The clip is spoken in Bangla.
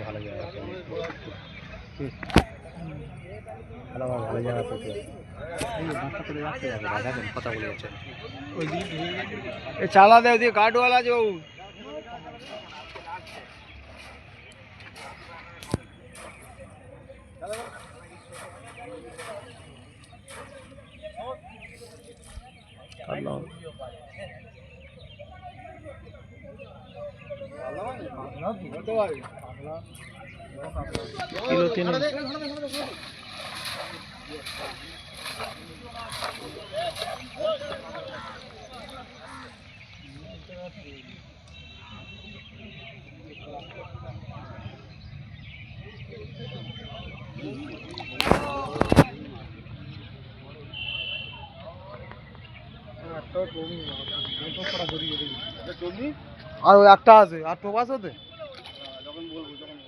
ভালো জায়গা ভালো ভালো জায়গা পেতে কথা বলে চালা দেয় ওদিকে কাঠওয়ালা যে no. Y lo tienen. আচ্ছা, আর ওই একটা আছে আর টোপ আছে যখন বলব যখন